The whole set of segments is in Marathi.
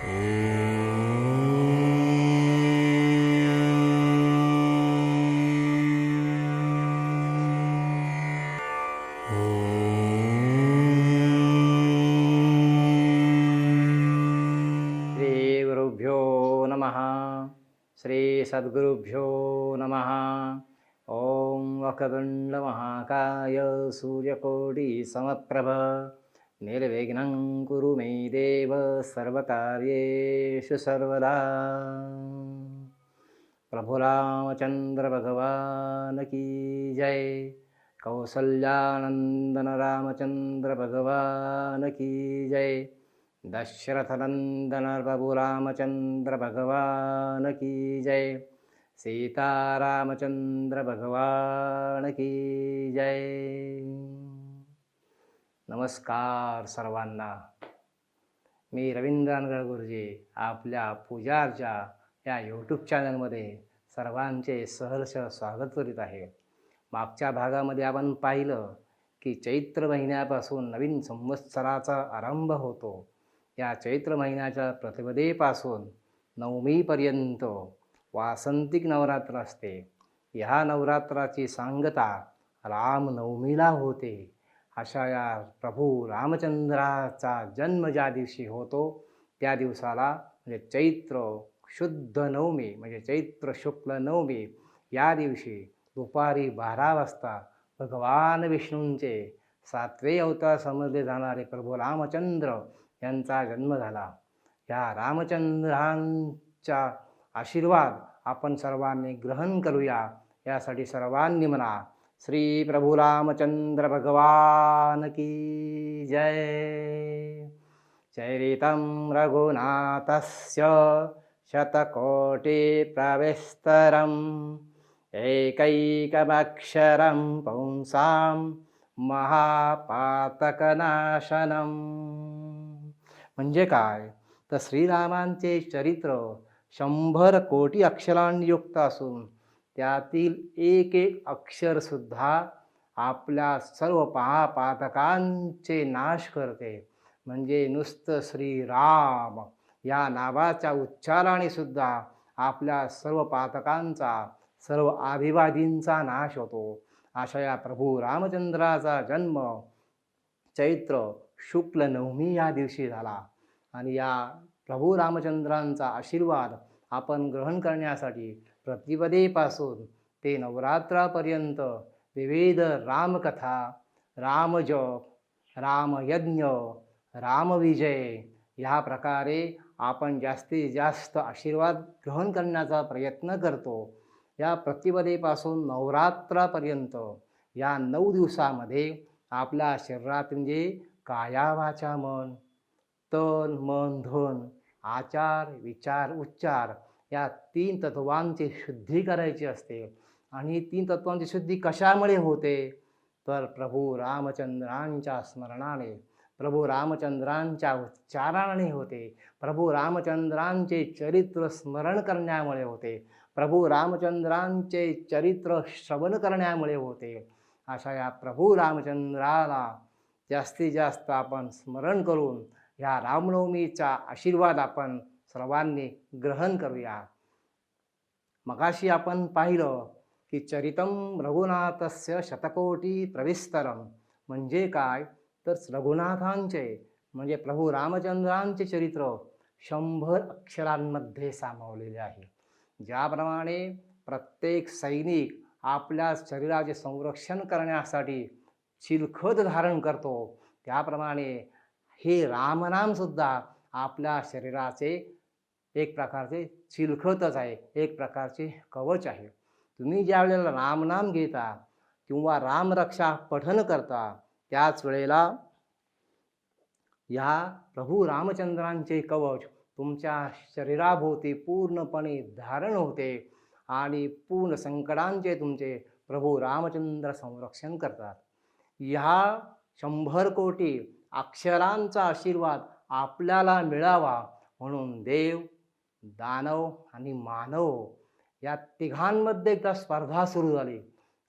श्रीगुरुभ्यो नमः। श्रीसद्गुरुभ्यो नमः। ॐ वकदुण्डमहाकाय सूर्यकोटिसमप्रभ। निर्विघ्नं कुरु मे देव सर्वकार्येषु सर्वदा प्रभुरामचन्द्रभगवान् की जय। कौसल्यानन्दनरामचन्द्रभगवान् की जय। दशरथनन्दनप्रभुरामचन्द्रभगवान् की जय। सीतारामचन्द्रभगवान् की जय। नमस्कार सर्वांना. मी रवींद्रानगड गुरुजी आपल्या पूजार्चा या यूट्यूब चॅनलमध्ये सर्वांचे सहर्ष स्वागत करीत आहे. मागच्या भागामध्ये आपण पाहिलं की चैत्र महिन्यापासून नवीन संवत्सराचा आरंभ होतो. या चैत्र महिन्याच्या प्रतिपदेपासून नवमीपर्यंत वासंतिक नवरात्र असते. ह्या नवरात्राची सांगता रामनवमीला होते. अशा या प्रभू रामचंद्राचा जन्म ज्या दिवशी होतो त्या दिवसाला म्हणजे चैत्र शुद्ध नवमी म्हणजे चैत्र शुक्ल नवमी या दिवशी दुपारी बारा वाजता भगवान विष्णूंचे सातवे अवतार समजले जाणारे प्रभू रामचंद्र यांचा जन्म झाला. या रामचंद्रांचा आशीर्वाद आपण सर्वांनी ग्रहण करूया यासाठी सर्वांनी म्हणा श्री प्रभू रामचंद्र भगवान की जय। चरितं रघुनाथस्य शतकोटिप्रविस्तरम् एकैकमक्षरं पुंसां महापातकनाशनम। म्हणजे काय? तर श्रीरामांचे चरित्र शंभर कोटी अक्षरांयुक्त असून त्यातील एक एक अक्षरसुद्धा आपल्या सर्व महापातकांचे नाश करते. म्हणजे नुसतं श्रीराम या नावाच्या उच्चाराने सुद्धा आपल्या सर्व पातकांचा सर्व आभिवादींचा नाश होतो. अशा या प्रभू रामचंद्राचा जन्म चैत्र शुक्ल नवमी या दिवशी झाला. आणि या प्रभू रामचंद्रांचा आशीर्वाद आपण ग्रहण करण्यासाठी प्रतिपदेपासून ते नवरात्रापर्यंत विविध रामकथा रामजप रामयज्ञ रामविजय ह्या प्रकारे आपण जास्तीत जास्त आशीर्वाद ग्रहण करण्याचा प्रयत्न करतो. या प्रतिपदेपासून नवरात्रापर्यंत या नऊ दिवसामध्ये आपल्या शरीरात म्हणजे काया वाचा मन तन मन धन आचार विचार उच्चार या तीन तत्वांची शुद्धी करायची असते. आणि तीन तत्वांची शुद्धी कशामुळे होते? तर प्रभू रामचंद्रांच्या स्मरणाने. प्रभू रामचंद्रांच्या उच्चाराने होते. प्रभू रामचंद्रांचे चरित्र स्मरण करण्यामुळे होते. प्रभू रामचंद्रांचे चरित्र श्रवण करण्यामुळे होते. अशा या प्रभू रामचंद्राला जास्तीत जास्त आपण स्मरण करून ह्या रामनवमीचा आशीर्वाद आपण सर्वांनी ग्रहण करूया. मगाशी आपण पाहिलं की चरितम रघुनाथस्य शतकोटी प्रविस्तरम म्हणजे काय? तर रघुनाथांचे म्हणजे प्रभू रामचंद्रांचे चरित्र शंभर अक्षरांमध्ये सामावलेले आहे. ज्याप्रमाणे प्रत्येक सैनिक आपल्या शरीराचे संरक्षण करण्यासाठी चिलखत धारण करतो त्याप्रमाणे हे रामनामसुद्धा आपल्या शरीराचे एक प्रकारचे चिलखतच आहे एक प्रकारचे कवच आहे. तुम्ही ज्या वेळेला रामनाम घेता किंवा रामरक्षा पठन करता त्याच वेळेला ह्या प्रभू रामचंद्रांचे कवच तुमच्या शरीराभोवती पूर्णपणे धारण होते आणि पूर्ण संकटांचे तुमचे प्रभू रामचंद्र संरक्षण करतात. ह्या शंभर कोटी अक्षरांचा आशीर्वाद आपल्याला मिळावा म्हणून देव दानव आणि मानव या तिघांमध्ये एकदा स्पर्धा सुरू झाली.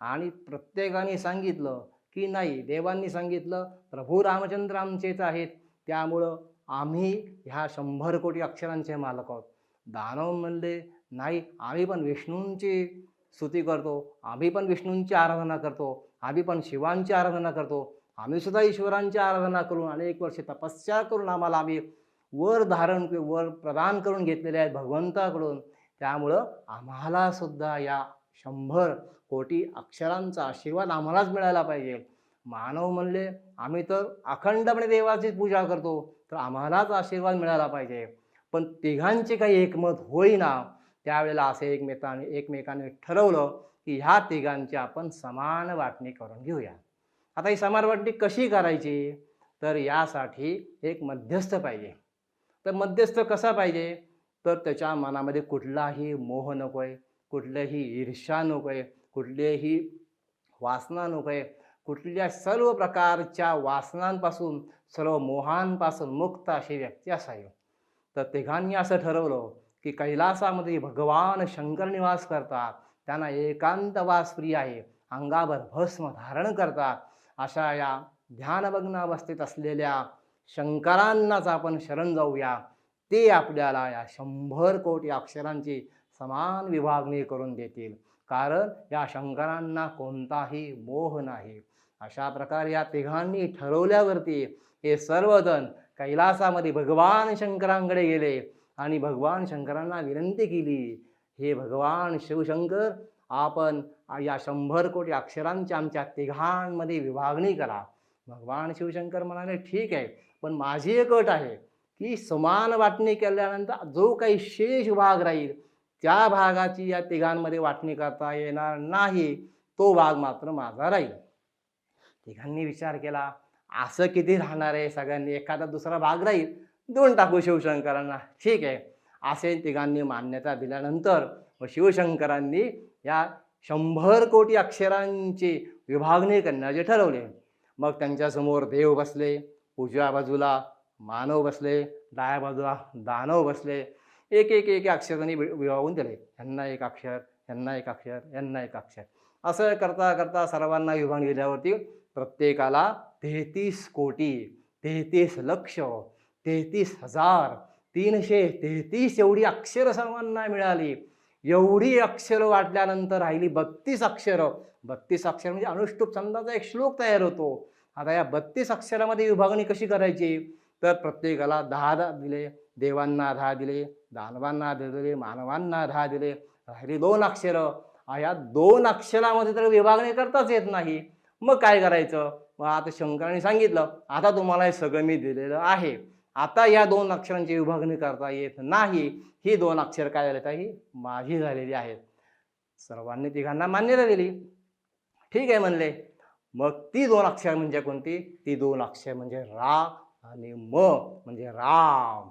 आणि प्रत्येकाने सांगितलं की नाही देवांनी सांगितलं प्रभू रामचंद्र आमचेच आहेत. त्यामुळं आम्ही ह्या शंभर कोटी अक्षरांचे मालक आहोत. दानव म्हणले नाही आम्ही पण विष्णूंची स्तुती करतो आम्ही पण विष्णूंची आराधना करतो आम्ही पण शिवांची आराधना करतो आम्ही सुद्धा ईश्वरांची आराधना करून अनेक वर्षे तपस्या करून आम्हाला आम्ही वर धारण वर प्रदान करून घेतलेले आहेत भगवंताकडून. त्यामुळं आम्हाला सुद्धा या शंभर कोटी अक्षरांचा आशीर्वाद आम्हालाच मिळायला पाहिजे. मानव म्हणले आम्ही तर अखंडपणे देवाचीच पूजा करतो तर आम्हालाच आशीर्वाद मिळाला पाहिजे. पण तिघांचे काही एकमत होईना. त्यावेळेला असे एकमेकांनी एकमेकांनी ठरवलं की ह्या तिघांची आपण समान वाटणी करून घेऊया. आता ही समान वाटणी कशी करायची? तर यासाठी एक मध्यस्थ पाहिजे. तर मध्यस्थ कसा पाहिजे? तर त्याच्या मनामध्ये कुठलाही मोह नको आहे कुठल्याही ईर्ष्या नको आहे कुठलीही वासना नको आहे कुठल्या सर्व प्रकारच्या वासनांपासून सर्व मोहांपासून मुक्त अशी व्यक्ती असावी. तर तिघांनी असं ठरवलं की कैलासामध्ये भगवान शंकर निवास करतात. त्यांना एकांतवास प्रिय आहे. अंगावर भस्म धारण करतात. अशा या ध्यानभग्न अवस्थेत असलेल्या शंकरांनाच आपण शरण जाऊया. ते आपल्याला या शंभर कोटी अक्षरांची समान विभागणी करून देतील. कारण या शंकरांना कोणताही मोह नाही. अशा प्रकारे या तिघांनी ठरवल्यावरती हे सर्वजण कैलासामध्ये भगवान शंकरांकडे गेले आणि भगवान शंकरांना विनंती केली हे भगवान शिवशंकर आपण या शंभर कोटी अक्षरांची आमच्या तिघांमध्ये विभागणी करा. भगवान शिवशंकर म्हणाले ठीक आहे. पण माझी एक अट आहे की समान वाटणी केल्यानंतर जो काही शेष भाग राहील त्या भागाची या तिघांमध्ये वाटणी करता येणार नाही. तो भाग मात्र माझा राहील. तिघांनी विचार केला असं किती राहणार आहे सगळ्यांनी? एखादा दुसरा भाग राहील? देऊन टाकू शिवशंकरांना. ठीक आहे. असे तिघांनी मान्यता दिल्यानंतर व शिवशंकरांनी या शंभर कोटी अक्षरांची विभागणी करण्याचे ठरवले. मग त्यांच्यासमोर देव बसले. उजव्या बाजूला मानव बसले डाव्या बाजूला दानव बसले. एक एक एक अक्षरांनी वि- विभागून दिले. यांना एक अक्षर यांना एक अक्षर यांना एक अक्षर. असं करता करता सर्वांना विभाग गेल्यावरती प्रत्येकाला तेहतीस कोटी तेहतीस लक्ष तेहतीस हजार तीनशे तेहतीस एवढी अक्षरं सर्वांना मिळाली. एवढी अक्षरं वाटल्यानंतर राहिली बत्तीस अक्षरं. बत्तीस अक्षर म्हणजे अनुष्टुप छंदाचा एक श्लोक तयार होतो. आता या बत्तीस अक्षरामध्ये विभागणी कशी करायची? तर प्रत्येकाला दहा दहा दिले देवांना दहा दिले दानवांना दहा दिले मानवांना दहा दिले राहिली दोन अक्षरं. या दोन अक्षरामध्ये तर विभागणी करताच येत नाही. मग काय करायचं? मग आता शंकरांनी सांगितलं आता तुम्हाला हे सगळं मी दिलेलं आहे. आता या दोन अक्षरांची विभागणी करता येत नाही. ही दोन अक्षर काय झाले तर ही माझी झालेली आहेत. सर्वांनी तिघांना मान्यता दिली. ठीक आहे म्हणले. मग ती दोन अक्षर म्हणजे कोणती? ती दोन अक्षर म्हणजे रा आणि म म्हणजे राम.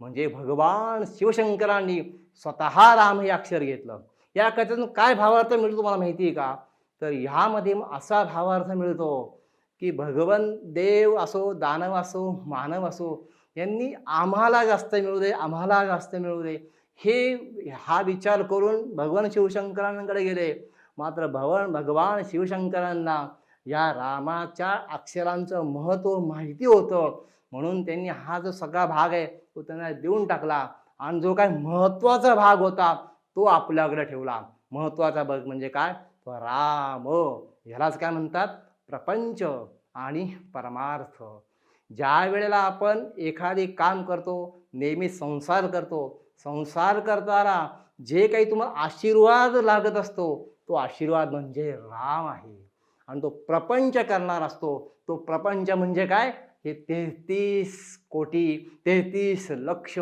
म्हणजे भगवान शिवशंकरांनी स्वतः राम हे अक्षर घेतलं. या कथेतून काय भावार्थ मिळतो तुम्हाला माहिती आहे का? तर ह्यामध्ये असा भावार्थ मिळतो की भगवान देव असो दानव असो मानव असो यांनी आम्हाला जास्त मिळू दे आम्हाला जास्त मिळू दे. हे हा विचार करून भगवान शिवशंकरांकडे गेले. मात्र भवन भगवान शिवशंकरांना या रामाच्या अक्षरांचं महत्त्व माहिती होतं. म्हणून त्यांनी हा जो सगळा भाग आहे तो त्यांना देऊन टाकला. आणि जो काय महत्त्वाचा भाग होता तो आपल्याकडे ठेवला. महत्त्वाचा भाग म्हणजे काय? तो राम. ह्यालाच काय म्हणतात? प्रपंच आणि परमार्थ. ज्या वेळेला आपण एखादे काम करतो नेहमी संसार करतो संसार करताना जे काही तुम्हाला आशीर्वाद लागत असतो तो आशीर्वाद म्हणजे राम आहे. आणि तो प्रपंच करणार असतो. तो प्रपंच म्हणजे काय? हे तेहतीस कोटी तेहतीस लक्ष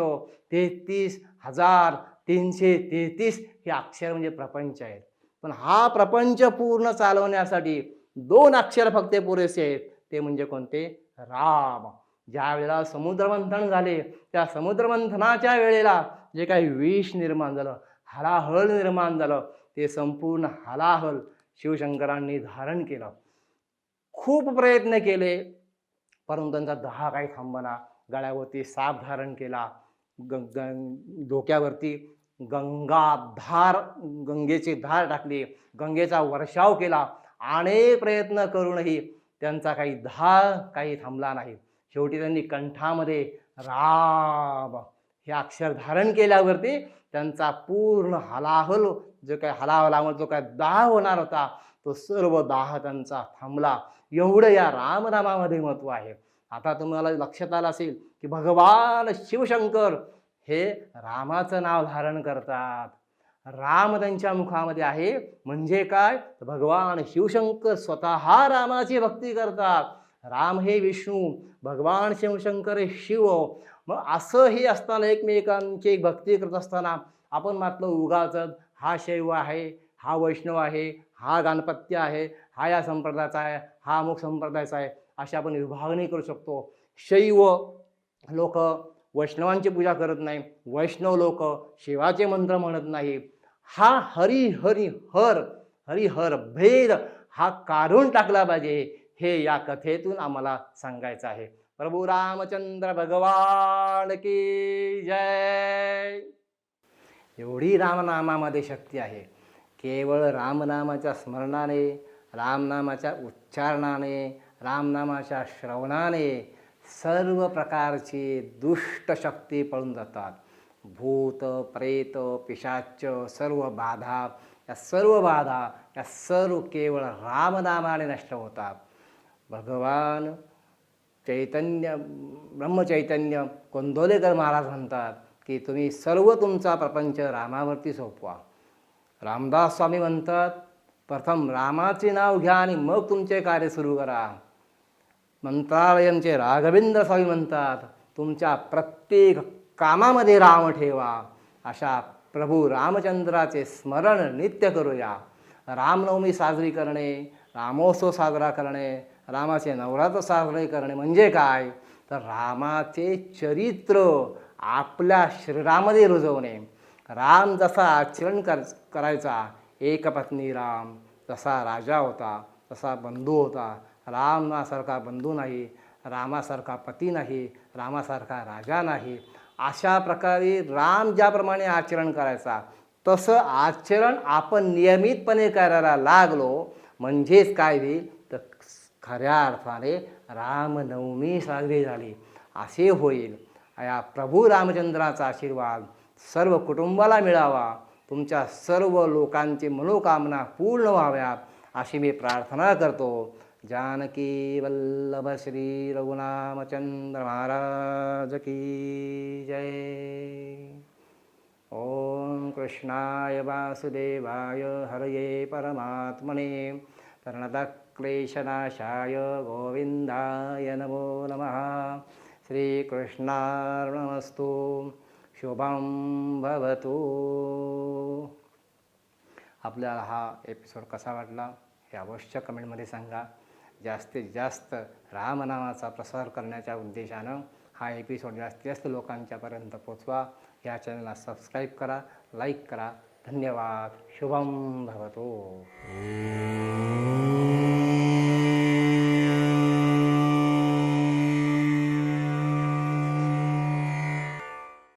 तेहतीस हजार तीनशे तेहतीस हे अक्षर म्हणजे प्रपंच आहेत. पण हा प्रपंच पूर्ण चालवण्यासाठी दोन अक्षर फक्त पुरेसे आहेत. ते म्हणजे कोणते? राम. ज्या वेळेला समुद्रमंथन झाले त्या समुद्रमंथनाच्या वेळेला जे काही विष निर्माण झालं हळाहळ निर्माण झालं ते संपूर्ण हलाहल शिवशंकरांनी धारण केलं. खूप प्रयत्न केले परंतु त्यांचा दहा काही थांबना गळ्यावरती साप धारण केला ग ग डोक्यावरती गंगाधार गंगेची धार टाकली गंगेचा वर्षाव केला. अनेक प्रयत्न करूनही त्यांचा काही धार काही थांबला नाही. शेवटी त्यांनी कंठामध्ये राम हे अक्षर धारण केल्यावरती त्यांचा पूर्ण हलाहल जो काय हलाहलामुळे जो काय दाह होणार होता तो सर्व दाह त्यांचा थांबला. एवढं या रामनामामध्ये महत्त्व आहे. आता तुम्हाला लक्षात आलं असेल की भगवान शिवशंकर हे रामाचं नाव धारण करतात. राम त्यांच्या मुखामध्ये आहे. म्हणजे काय? तर भगवान शिवशंकर स्वतः रामाची भक्ती करतात. राम हे विष्णू भगवान शिवशंकर हे शिव. मग असं हे असताना एकमेकांची भक्ती करत असताना आपण मात्र उगाच हा शैव आहे हा वैष्णव आहे हा गणपत्य आहे हा या संप्रदायाचा आहे हा अमुक संप्रदायाचा आहे अशी आपण विभागणी करू शकतो. शैव लोक वैष्णवांची पूजा करत नाही वैष्णव लोक शिवाचे मंत्र म्हणत नाही. हा हरी हरी हर हरी हर भेद हा काढून टाकला पाहिजे हे या कथेतून आम्हाला सांगायचं आहे. प्रभू रामचंद्र भगवान की जय! एवढी रामनामामध्ये शक्ती आहे. केवळ रामनामाच्या स्मरणाने रामनामाच्या उच्चारणाने रामनामाच्या श्रवणाने सर्व प्रकारची दुष्ट शक्ती पळून जातात. भूत प्रेत पिशाच सर्व बाधा या सर्व बाधा या सर्व केवळ रामनामाने नष्ट होतात. भगवान चैतन्य ब्रह्मचैतन्य कोंदोलेकर महाराज म्हणतात की तुम्ही सर्व तुमचा प्रपंच रामावरती सोपवा. रामदास स्वामी म्हणतात प्रथम रामाचे नाव घ्या आणि मग तुमचे कार्य सुरू करा. मंत्रालयांचे राघवेंद्र स्वामी म्हणतात तुमच्या प्रत्येक कामामध्ये राम ठेवा. अशा प्रभू रामचंद्राचे स्मरण नित्य करूया. रामनवमी साजरी करणे रामोत्सव साजरा करणे रामाचे नवरात्र साजरे करणे म्हणजे काय? तर रामाचे चरित्र आपल्या शरीरामध्ये रुजवणे. राम जसा आचरण कर करायचा एकपत्नी राम जसा राजा होता तसा बंधू होता. रामासारखा बंधू नाही रामासारखा पती नाही रामासारखा राजा नाही. अशा प्रकारे राम ज्याप्रमाणे आचरण करायचा तसं आचरण आपण नियमितपणे करायला लागलो. म्हणजेच काय होईल तर खऱ्या अर्थाने रामनवमी साजरी झाली. असे होईल. या प्रभू रामचंद्राचा आशीर्वाद सर्व कुटुंबाला मिळावा. तुमच्या सर्व लोकांची मनोकामना पूर्ण व्हाव्यात अशी मी प्रार्थना करतो. जानकी वल्लभ श्री रघुनामचंद्र महाराज की जय. ओम कृष्णाय वासुदेवाय हरये परमात्मने प्रणतक्लेशनाशाय गोविंदाय नमो नमः. श्रीकृष्णार्णमस्तु शुभम भवतु। आपल्याला हा एपिसोड कसा वाटला हे अवश्य कमेंटमध्ये सांगा. जास्तीत जास्त रामनामाचा प्रसार करण्याच्या उद्देशानं हा एपिसोड जास्तीत जास्त लोकांच्यापर्यंत पोचवा. या चॅनलला सबस्क्राईब करा लाईक करा. धन्यवाद. शुभम भवतो.